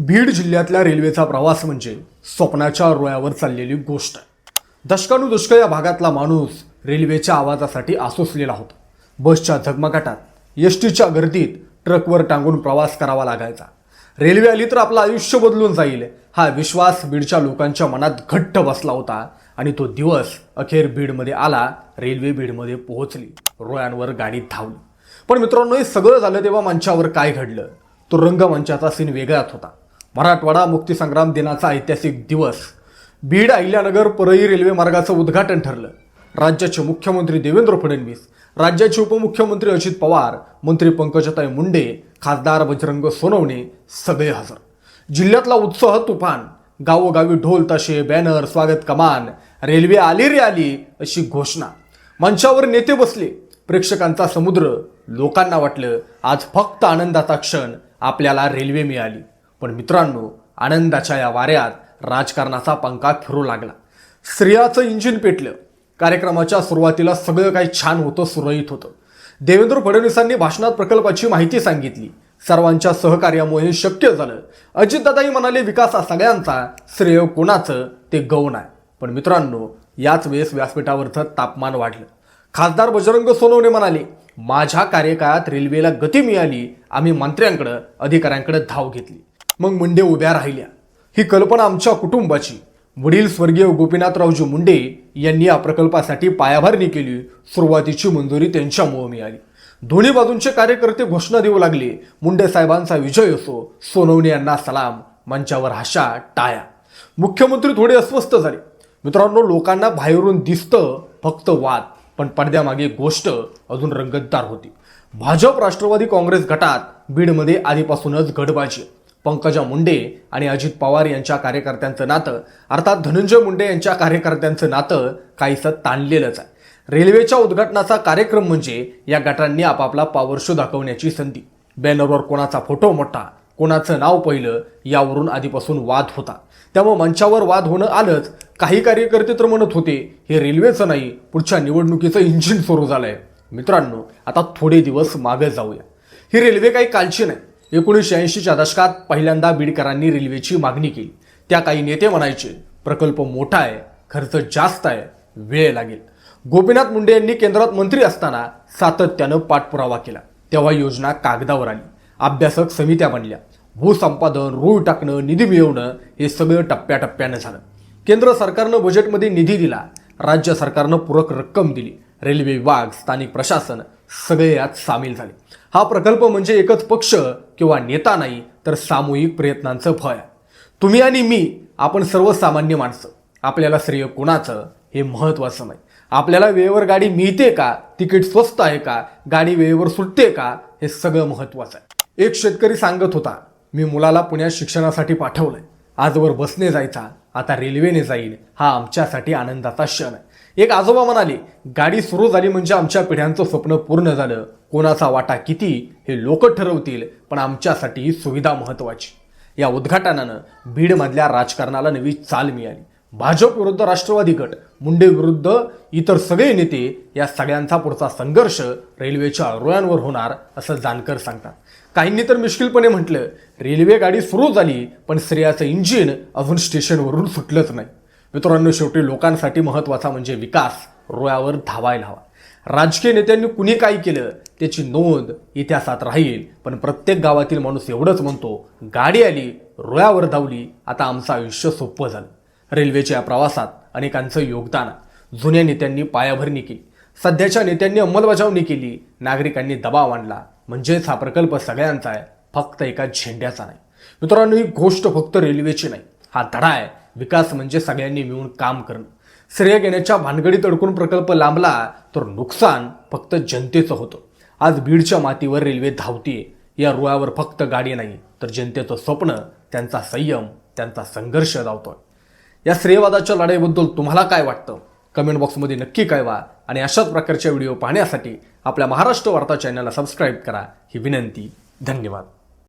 बीड जिल्ह्यातल्या रेल्वेचा प्रवास म्हणजे स्वप्नाच्या रुळावर चाललेली गोष्ट. दशकानुदशक या भागातला माणूस रेल्वेच्या आवाजासाठी आसोसलेला होता. बसच्या झगमगाटात एस टीच्या गर्दीत ट्रकवर टांगून प्रवास करावा लागायचा. रेल्वे आली तर आपलं आयुष्य बदलून जाईल. हा विश्वास बीडच्या लोकांच्या मनात घट्ट बसला होता आणि तो दिवस अखेर बीडमध्ये आला रेल्वे बीडमध्ये पोहोचली रुळांवर गाडी धावली. पण मित्रांनो हे सगळं झालं तेव्हा मंचावर काय घडलं? तो रंगमंचाचा सीन वेगळाच होता. मराठवाडा मुक्तीसंग्राम दिनाचा ऐतिहासिक दिवस. बीड अहिल्यानगर परळी रेल्वे मार्गाचं उद्घाटन ठरलं. राज्याचे मुख्यमंत्री देवेंद्र फडणवीस राज्याचे उपमुख्यमंत्री अजित पवार मंत्री पंकजाताई मुंडे खासदार बजरंग सोनवणे सगळे हजर. जिल्ह्यातला उत्साह तुफान. गावोगावी ढोल ताशे बॅनर स्वागत कमान रेल्वे आली रे आली अशी घोषणा. मंचावर नेते बसले. प्रेक्षकांचा समुद्र लोकांना वाटलं आज फक्त आनंदाचा क्षण आपल्याला रेल्वे मिळाली. पण मित्रांनो आनंदाच्या या वाऱ्यात राजकारणाचा पंखा फिरू लागला. स्त्रियाचं इंजिन पेटलं. कार्यक्रमाच्या सुरुवातीला सगळं काही छान होतं सुरळीत होतं. देवेंद्र फडणवीसांनी भाषणात प्रकल्पाची माहिती सांगितली. सर्वांच्या सहकार्यामुळे शक्य झालं. अजितदादाही म्हणाले विकास हा सगळ्यांचा श्रेय कोणाचं ते गौण आहे. पण मित्रांनो याच वेळेस व्यासपीठावरचं तापमान वाढलं. खासदार बजरंग सोनवणे म्हणाले माझ्या कार्यकाळात रेल्वेला गती मिळाली. आम्ही मंत्र्यांकडं अधिकाऱ्यांकडे धाव घेतली. मग मुंडे उभ्या राहिल्या. ही कल्पना आमच्या कुटुंबाची. वडील स्वर्गीय गोपीनाथरावजी मुंडे यांनी या प्रकल्पासाठी पायाभरणी केली. सुरुवातीची मंजुरी त्यांच्यामुळे मिळाली. दोन्ही बाजूंचे कार्यकर्ते घोषणा देऊ लागले. मुंडे साहेबांचा विजय असो सोनवणे यांना सलाम. मंचावर हशा टाळ्या. मुख्यमंत्री थोडे अस्वस्थ झाले. मित्रांनो लोकांना बाहेरून दिसतं फक्त वाद पण पडद्यामागे गोष्ट अजून रंगतदार होती. भाजप राष्ट्रवादी काँग्रेस गटात बीडमध्ये आधीपासूनच गडबाजी. पंकजा मुंडे आणि अजित पवार यांच्या कार्यकर्त्यांचं नातं. अर्थात धनंजय मुंडे यांच्या कार्यकर्त्यांचं नातं काहीसं ताणलेलंच आहे. रेल्वेच्या उद्घाटनाचा कार्यक्रम म्हणजे या गटांनी आपापला पॉवर शो दाखवण्याची संधी. बॅनरवर कोणाचा फोटो मोठा कोणाचं नाव पहिलं यावरून आधीपासून वाद होता. त्यामुळे मंचावर वाद होणं आलंच. काही कार्यकर्ते तर म्हणत होते हे रेल्वेचं नाही पुढच्या निवडणुकीचं इंजिन सुरू झालंय. मित्रांनो आता थोडे दिवस मागे जाऊया. ही रेल्वे काही कालची नाही एकोणीसशे ऐंशीच्या दशकात पहिल्यांदा बीडकरांनी रेल्वेची मागणी केली. त्या काही नेते म्हणायचे प्रकल्प मोठा आहे खर्च जास्त आहे वेळ लागेल. गोपीनाथ मुंडे यांनी केंद्रात मंत्री असताना सातत्यानं पाठपुरावा केला. तेव्हा योजना कागदावर आली. अभ्यासक समित्या बनल्या. भूसंपादन रूळ टाकणं निधी मिळवणं हे सगळं टप्प्याटप्प्यानं झालं. केंद्र सरकारनं बजेटमध्ये निधी दिला. राज्य सरकारनं पूरक रक्कम दिली. रेल्वे विभाग स्थानिक प्रशासन सगळे यात सामील झाले. हा प्रकल्प म्हणजे एकच पक्ष किंवा नेता नाही तर सामूहिक प्रयत्नांचं फळ आहे तुम्ही आणि मी आपण सर्वसामान्य माणसं. आपल्याला श्रेय कोणाचं हे महत्त्वाचं नाही. आपल्याला वेळेवर गाडी मिळते का? तिकीट स्वस्त आहे का? गाडी वेळेवर सुटते का? हे सगळं महत्त्वाचं आहे. एक शेतकरी सांगत होता मी मुलाला पुण्यात शिक्षणासाठी पाठवलंय. आजवर बसने जायचा आता रेल्वेने जाईल हा आमच्यासाठी आनंदाचा क्षण आहे. एक आजोबा म्हणाले गाडी सुरू झाली म्हणजे आमच्या पिढ्यांचं स्वप्न पूर्ण झालं. कोणाचा वाटा किती हे लोक ठरवतील पण आमच्यासाठी ही सुविधा महत्त्वाची या उद्घाटनानं बीडमधल्या राजकारणाला नवी चाल मिळाली. भाजप विरुद्ध राष्ट्रवादी गट मुंडे विरुद्ध इतर सगळे नेते या सगळ्यांचा पुढचा संघर्ष रेल्वेच्या रुळांवर होणार असं जानकर सांगतात. काहींनी तर मिश्किलपणे म्हटलं रेल्वे गाडी सुरू झाली पण श्रेयाचं इंजिन अजून स्टेशनवरून सुटलंच नाही. मित्रांनो शेवटी लोकांसाठी महत्त्वाचा म्हणजे विकास रुळावर धावायला हवा. राजकीय नेत्यांनी कुणी काय केलं त्याची नोंद इतिहासात राहील. पण प्रत्येक गावातील माणूस एवढंच म्हणतो गाडी आली रुळावर धावली आता आमचं आयुष्य सोपं झालं. रेल्वेच्या या प्रवासात अनेकांचं योगदान. जुन्या नेत्यांनी पायाभरणी केली. सध्याच्या नेत्यांनी अंमलबजावणी केली. नागरिकांनी दबाव आणला. म्हणजेच हा प्रकल्प सगळ्यांचा आहे फक्त एका झेंड्याचा नाही. मित्रांनो ही गोष्ट फक्त रेल्वेची नाही. हा धडा आहे. विकास म्हणजे सगळ्यांनी मिळून काम करणं. श्रेय घेण्याच्या भानगडीत अडकून प्रकल्प लांबला तर नुकसान फक्त जनतेचं होतं. आज बीडच्या मातीवर रेल्वे धावतीये. या रुळावर फक्त गाडी नाही तर जनतेचं स्वप्न त्यांचा संयम त्यांचा संघर्ष धावतोय. या श्रेयवादाच्या लढाईबद्दल तुम्हाला काय वाटतं? कमेंट बॉक्समध्ये नक्की कळवा आणि अशाच प्रकारच्या व्हिडिओ पाहण्यासाठी आपल्या महाराष्ट्र वार्ता चॅनलला सबस्क्राईब करा. ही विनंती धन्यवाद.